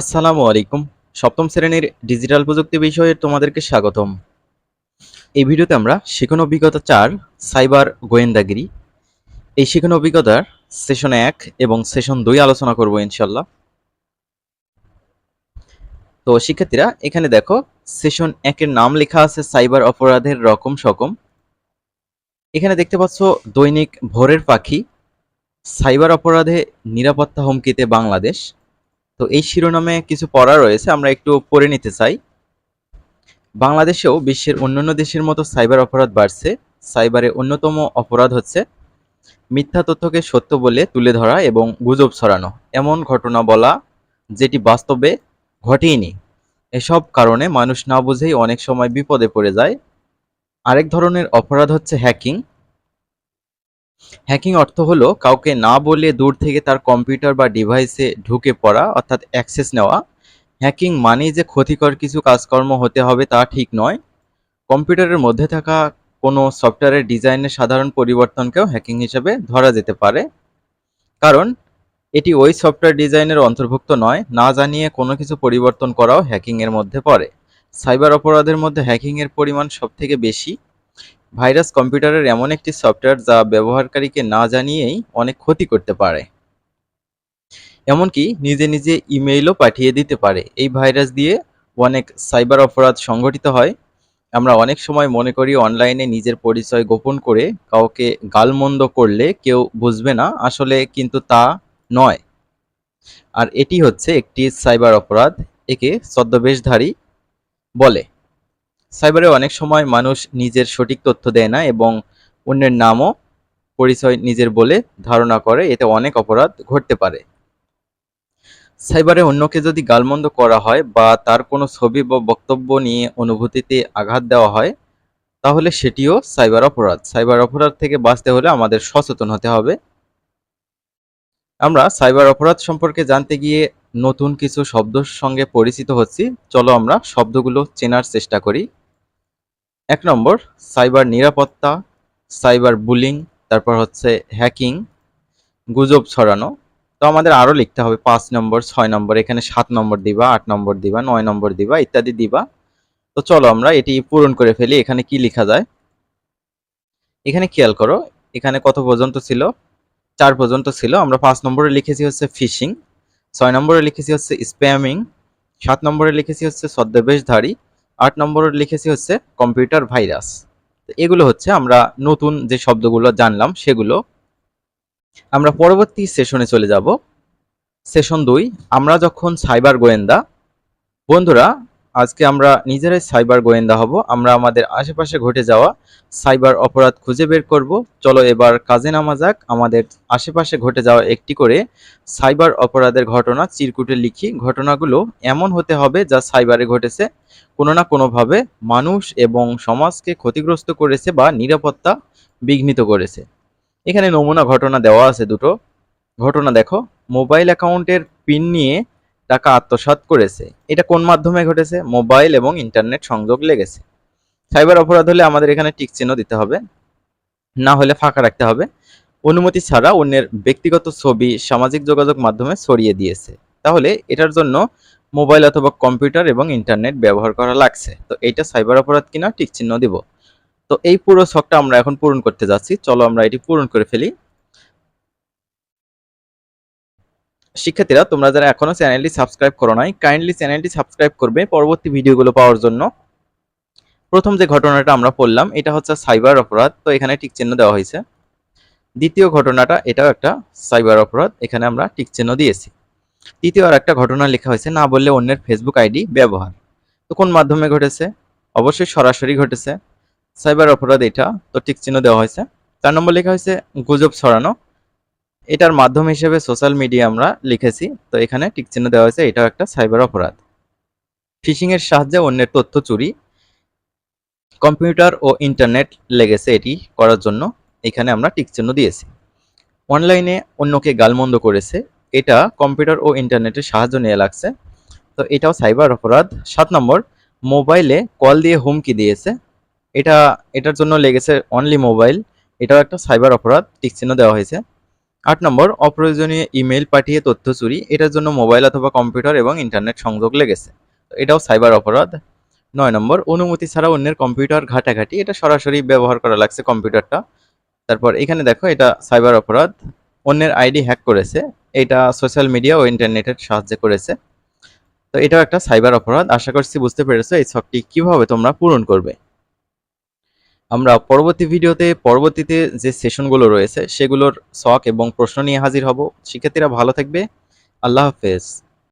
আসসালামু আলাইকুম। সপ্তম শ্রেণির ডিজিটাল প্রযুক্তি বিষয়ে তোমাদেরকে স্বাগতম। এই ভিডিওতে আমরা শিখন অভিজ্ঞতা চার, সাইবার গোয়েন্দাগিরি। এই শিখন অভিজ্ঞতার সেশন এক এবং সেশন দুই আলোচনা করব ইনশাল্লাহ তো শিক্ষার্থীরা, এখানে দেখো, সেশন একের নাম লেখা আছে, সাইবার অপরাধের রকম সকম। এখানে দেখতে পাচ্ছ, দৈনিক ভোরের পাখি, সাইবার অপরাধে নিরাপত্তা হুমকিতে বাংলাদেশ। তো এই শিরোনামে কিছু পড়া রয়েছে, আমরা একটু পড়ে নিতে চাই। বাংলাদেশেও বিশ্বের অন্যান্য দেশের মতো সাইবার অপরাধ বাড়ছে। সাইবারে অন্যতম অপরাধ হচ্ছে মিথ্যা তথ্যকে সত্য বলে তুলে ধরা এবং গুজব ছড়ানো। এমন ঘটনা বলা, যেটি বাস্তবে ঘটেইনি। এসব কারণে মানুষ না বুঝেই অনেক সময় বিপদে পড়ে যায়। আরেক ধরনের অপরাধ হচ্ছে হ্যাকিং। হ্যাকিং অর্থ হলো কাউকে না বলে দূর থেকে তার কম্পিউটার বা ডিভাইসে ঢুকে পড়া, অর্থাৎ অ্যাক্সেস নেওয়া। হ্যাকিং মানেই যে ক্ষতিকর কিছু কাজকর্ম হতে হবে তা ঠিক নয়। কম্পিউটারের মধ্যে থাকা কোনো সফটওয়্যারের ডিজাইনের সাধারণ পরিবর্তনকেও হ্যাকিং হিসেবে ধরা যেতে পারে। কারণ, এটি ওই সফটওয়্যার ডিজাইনের অন্তর্ভুক্ত নয়, না জানিয়ে কোনো কিছু পরিবর্তন করাও হ্যাকিংয়ের মধ্যে পড়ে। সাইবার অপরাধের মধ্যে হ্যাকিংয়ের পরিমাণ সবথেকে বেশি। ভাইরাস কম্পিউটারের এমন একটি সফটওয়্যার যা ব্যবহারকারীকে না জানিয়েই অনেক ক্ষতি করতে পারে। এমনকি নিজে নিজে ইমেইলও পাঠিয়ে দিতে পারে। এই ভাইরাস দিয়ে অনেক সাইবার অপরাধ সংঘটিত হয়। আমরা অনেক সময় মনে করি অনলাইনে নিজের পরিচয় গোপন করে কাউকে গালমন্দ করলে কেউ বুঝবে না আসলে কিন্তু তা নয়। আর এটি হচ্ছে একটি সাইবার অপরাধ, একে ছদ্মবেশধারী বলে। সাইবারে অনেক সময় মানুষ নিজের সঠিক তথ্য দেয় না এবং অন্যের নামও পরিচয় নিজের বলে ধারণা করে, এতে অনেক অপরাধ ঘটতে পারে। সাইবারে অন্যকে যদি গালমন্দ করা হয় বা তার কোনো ছবি বা বক্তব্য নিয়ে অনুভূতিতে আঘাত দেওয়া হয়, তাহলে সেটিও সাইবার অপরাধ। সাইবার অপরাধ থেকে বাঁচতে হলে আমাদের সচেতন হতে হবে। আমরা সাইবার অপরাধ সম্পর্কে জানতে গিয়ে নতুন কিছু শব্দের সঙ্গে পরিচিত হচ্ছি। চলো আমরা শব্দগুলো চেনার চেষ্টা করি। এক নম্বর, সাইবার নিরাপত্তা, সাইবার বুলিং, তারপর হচ্ছে হ্যাকিং, গুজব ছড়ানো। তো আমাদের আরও লিখতে হবে, পাঁচ নম্বর, ছয় নম্বর, এখানে সাত নম্বর দিবা, আট নম্বর দিবা, নয় নম্বর দিবা, ইত্যাদি দিবা। তো চলো আমরা এটি পূরণ করে ফেলি, এখানে কি লেখা যায়? এখানে খেয়াল করো, এখানে কত পর্যন্ত ছিল? চার পর্যন্ত ছিল, আমরা পাঁচ নম্বরে লিখেছি হচ্ছে ফিশিং, ছয় নম্বরে লিখেছি হচ্ছে স্প্যামিং, সাত নম্বরে লিখেছি হচ্ছে ছদ্মবেশধারী আট নম্বরে লিখেছি হচ্ছে কম্পিউটার ভাইরাস এগুলো হচ্ছে আমরা নতুন যে শব্দগুলো জানলাম সেগুলো। আমরা পরবর্তী সেশনে চলে যাব। সেশন দুই, আমরা যখন সাইবার গোয়েন্দা, বন্ধুরা আজকে আমরা নিজেরাই সাইবার গোয়েন্দা হব। আমরা আমাদের আশেপাশে ঘটে যাওয়া সাইবার অপরাধ খুঁজে বের করব। চলো এবার কাজে নামা যাক। আমাদের আশেপাশে ঘটে যাওয়া একটি করে সাইবার অপরাধের ঘটনা চিরকুটে লিখি। ঘটনাগুলো এমন হতে হবে যা সাইবারে ঘটেছে। কোনো না কোনোভাবে মানুষ এবং সমাজকে ক্ষতিগ্রস্ত করেছে বা নিরাপত্তা বিঘ্নিত করেছে। এখানে নমুনা ঘটনা দেওয়া আছে দুটো। ঘটনা দেখো। মোবাইল অ্যাকাউন্টের পিন নিয়ে টাকা আত্মসাৎ করেছে। এটা কোন মাধ্যমে ঘটেছে? মোবাইল এবং ইন্টারনেট সংযোগ লেগেছে। সাইবার অপরাধ হলে আমাদের এখানে টিক চিহ্ন দিতে হবে, না হলে ফাঁকা রাখতে হবে। অনুমতি ছাড়া অন্যের ব্যক্তিগত ছবি, সামাজিক যোগাযোগ মাধ্যমে ছড়িয়ে দিয়েছে। তাহলে এটার জন্য মোবাইল অথবা কম্পিউটার এবং ইন্টারনেট ব্যবহার করা লাগছে। তো এইটা সাইবার অপরাধ কিনা টিক চিহ্ন দিব। তো এই পুরো ছকটা আমরা এখন পূরণ করতে যাচ্ছি। চলো আমরা এটি পূরণ করে ফেলি। শিক্ষার্থীরা, তোমরা যারা এখনও চ্যানেলটি সাবস্ক্রাইব করো নাই কাইন্ডলি চ্যানেলটি সাবস্ক্রাইব করবে পরবর্তী ভিডিওগুলো পাওয়ার জন্য। প্রথম যে ঘটনাটা আমরা পড়লাম, এটা হচ্ছে সাইবার অপরাধ। তো এখানে টিক চিহ্ন দেওয়া হয়েছে। দ্বিতীয় ঘটনাটা, এটাও একটা সাইবার অপরাধ। এখানে আমরা টিক চিহ্ন দিয়েছি। তৃতীয় আর একটা ঘটনা লেখা হয়েছে, না বললে অন্যের ফেসবুক আইডি ব্যবহার। তো কোন মাধ্যমে ঘটেছে? অবশ্যই সরাসরি ঘটেছে। সাইবার অপরাধ এটা। তো টিক চিহ্ন দেওয়া হয়েছে। চার নম্বর লেখা হয়েছে, গুজব ছড়ানো। এটার মাধ্যম হিসেবে সোশ্যাল মিডিয়া আমরা লিখেছি। তো এখানে টিক চিহ্ন দেওয়া হয়েছে, এটাও একটা সাইবার অপরাধ। ফিশিং এর সাহায্যে অন্যের তথ্য চুরি কম্পিউটার ও ইন্টারনেট লেগেছে এটি করার জন্য। এখানে আমরা টিক চিহ্ন দিয়েছি। অনলাইনে অন্যকে গালমন্দ করেছে, এটা কম্পিউটার ও ইন্টারনেটের সাহায্য নিয়ে লাগছে। তো এটাও সাইবার অপরাধ। সাত নম্বর মোবাইলে কল দিয়ে হুমকি দিয়েছে, এটা, এটার জন্য লেগেছে অনলি মোবাইল এটাও একটা সাইবার অপরাধ টিক চিহ্ন দেওয়া হয়েছে। আট নম্বর, অপ্রয়োজনীয় ইমেল পাঠিয়ে তথ্য চুরি, এটার জন্য মোবাইল অথবা কম্পিউটার এবং ইন্টারনেট সংযোগ লেগেছে। এটাও সাইবার অপরাধ। নয় নম্বর, অনুমতি ছাড়া অন্যের কম্পিউটার ঘাটাঘাটি, এটা সরাসরি ব্যবহার করা লাগছে কম্পিউটারটা। তারপর এখানে দেখো, এটা সাইবার অপরাধ। অন্যের আইডি হ্যাক করেছে, এটা সোশ্যাল মিডিয়া ও ইন্টারনেটের সাহায্যে করেছে। তো এটাও একটা সাইবার অপরাধ। আশা করছি বুঝতে পেরেছ এই ছকটি কীভাবে তোমরা পূরণ করবে। আমরা পরবর্তী ভিডিওতে, পরবর্তীতে যে সেশনগুলো রয়েছে, সেগুলোর শখ এবং প্রশ্ন নিয়ে হাজির হব। শিক্ষার্থীরা ভালো থাকবে। আল্লাহ হাফেজ।